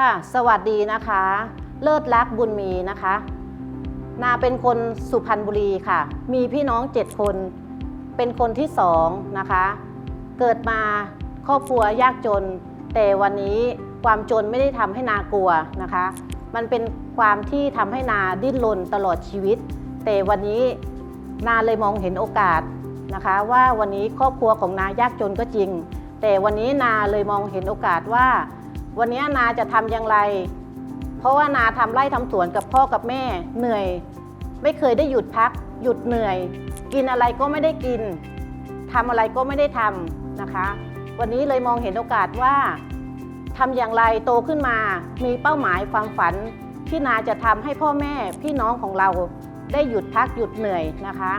ค่ะ สวัสดีนะคะ เลิศรักบุญมีนะคะ นาเป็นคนสุพรรณบุรีค่ะ มีพี่น้องเจ็ดคน เป็นคนที่สองนะคะ เกิดมาครอบครัวยากจน แต่วันนี้ความจนไม่ได้ทำให้นากลัวนะคะ มันเป็นความที่ทำให้นาดิ้นรนตลอดชีวิต แต่วันนี้นาเลยมองเห็นโอกาสนะคะ ว่าวันนี้ครอบครัวของนายากจนก็จริง แต่วันนี้นาเลยมองเห็นโอกาสว่า วันนี้นาจะทำอย่างไร เพราะว่านาทำไร่ทำสวนกับพ่อกับแม่เหนื่อย ไม่เคยได้หยุดพัก หยุดเหนื่อย กินอะไรก็ไม่ได้กินทำอะไรก็ไม่ได้ทำนะคะ วันนี้เลยมองเห็นโอกาสว่าทำอย่างไรโตขึ้นมา มีเป้าหมายความฝันที่นาจะทำให้พ่อแม่พี่น้องของเราได้หยุดพักหยุดเหนื่อยนะคะ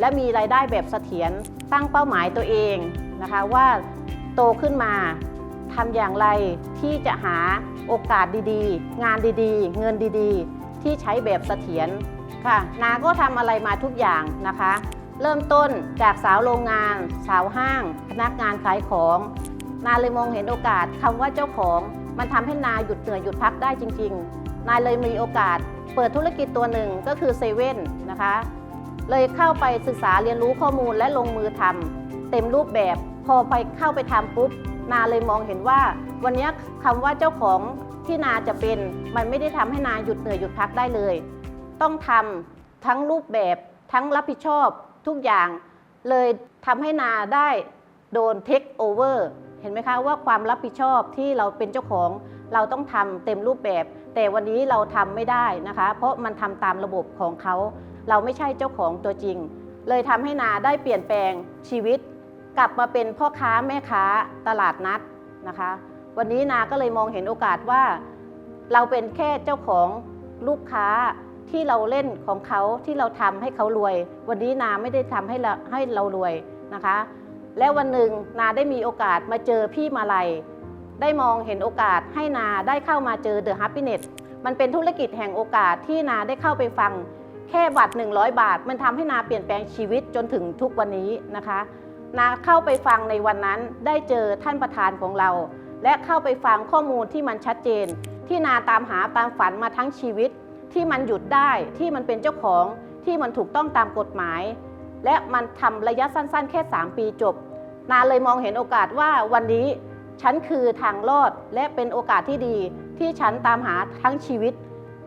และมีรายได้แบบเสถียรตั้งเป้าหมายตัวเองนะคะว่าโตขึ้นมา ทำอย่างไรที่จะหาโอกาสดีๆ งานดีๆ เงินดีๆ ที่ใช้แบบเสถียรค่ะ นาก็ทำอะไรมาทุกอย่างนะคะ เริ่มต้นจากสาวโรงงาน สาวห้าง พนักงานขายของ นาเลยมองเห็นโอกาสคำว่าเจ้าของมันทำให้นาหยุดเหนื่อยหยุดพักได้จริง ๆ นาเลยมีโอกาสเปิดธุรกิจตัวหนึ่งก็คือเซเว่นนะคะ เลยเข้าไปศึกษาเรียนรู้ข้อมูลและลงมือทำเต็มรูปแบบพอไปเข้าไปทำปุ๊บ นาเลยมองเห็นว่า วันนี้คำว่าเจ้าของที่นาจะเป็น มันไม่ได้ทำให้นาหยุดเหนื่อยหยุดพักได้เลย ต้องทำทั้งรูปแบบทั้งรับผิดชอบทุกอย่าง เลยทำให้นาได้โดนเทคโอเวอร์เห็นไหมคะว่าความรับผิดชอบที่เราเป็นเจ้าของเราต้องทำเต็มรูปแบบ แต่วันนี้เราทำไม่ได้นะคะ เพราะมันทำตามระบบของเขา เราไม่ใช่เจ้าของตัวจริง เลยทำให้นาได้เปลี่ยนแปลงชีวิต กลับมาเป็นพ่อค้าแม่ค้าตลาดนัดนะคะ วันนี้นาก็เลยมองเห็นโอกาสว่า เราเป็นแค่เจ้าของลูกค้าที่เราเล่นของเขาที่เราทำให้เขารวย วันนี้นาไม่ได้ทำให้เราให้เรารวยนะคะ และวันหนึ่งนาได้มีโอกาสมาเจอพี่มาลัย ได้มองเห็นโอกาสให้นาได้เข้ามาเจอ The Happiness มันเป็นธุรกิจแห่งโอกาสที่นาได้เข้าไปฟัง แค่บัตร 100 บาท มันทำให้นาเปลี่ยนแปลงชีวิตจนถึงทุกวันนี้นะคะ นาเข้าไปฟังในวันนั้นได้เจอท่านประธานของเรา และเข้าไปฟังข้อมูลที่มันชัดเจน ที่นาตามหาตามฝันมาทั้งชีวิต ที่มันหยุดได้ที่มันเป็นเจ้าของที่มันถูกต้องตามกฎหมาย และมันทำระยะสั้นๆ แค่ 3 ปีจบ นาเลยมองเห็นโอกาสว่าวันนี้ฉันคือทางรอดและเป็นโอกาสที่ดี ที่ฉันตามหาทั้งชีวิต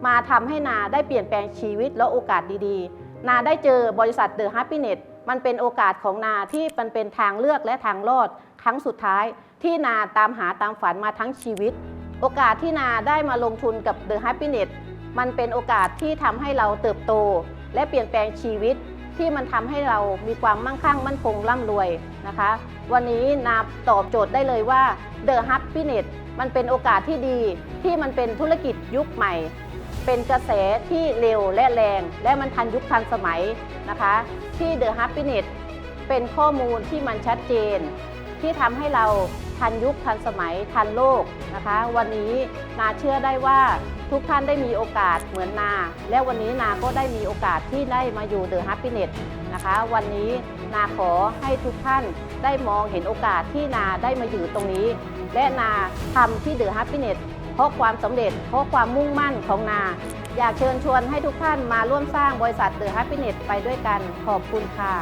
มาทำให้นาได้เปลี่ยนแปลงชีวิตและโอกาสดีๆ นาได้เจอบริษัทเดอะ a p p เน็ต มันเป็นโอกาสของนาที่มันเป็นทางเลือกและทางรอดครั้งสุดท้าย ที่นาตามหาตามฝันมาทั้งชีวิต โอกาสที่นาได้มาลงทุนกับเดอะ a p p เน็ตมันเป็นโอกาสที่ทำให้เราเติบโต และเปลี่ยนแปลงชีวิต ที่มันทำให้เรามีความมั่งคั่งมั่นคงร่ำรวยนะคะ วันนี้นาตอบโจทย์ได้เลยว่า The h u p p i n e s s มันเป็นโอกาสที่ดีที่มันเป็นธุรกิจยุคใหม่ เป็นกระแสที่เร็วและแรง และมันทันยุคทันสมัยนะคะ ที่ The h u p p i n e s s เป็นข้อมูลที่มันชัดเจน ที่ทำให้เราทันยุคทันสมัยทันโลกนะคะ วันนี้นาเชื่อได้ว่าทุกท่านได้มีโอกาสเหมือนนา และวันนี้นาก็ได้มีโอกาสที่ได้มาอยู่ The Happiness นะคะ วันนี้นาขอให้ทุกท่านได้มองเห็นโอกาสที่นาได้มาอยู่ตรงนี้ และนาทำที่ The Happiness เพราะความสำเร็จเพราะความมุ่งมั่นของนา อยากเชิญชวนให้ทุกท่านมาร่วมสร้างบริษัท The Happiness ไปด้วยกันขอบคุณค่ะ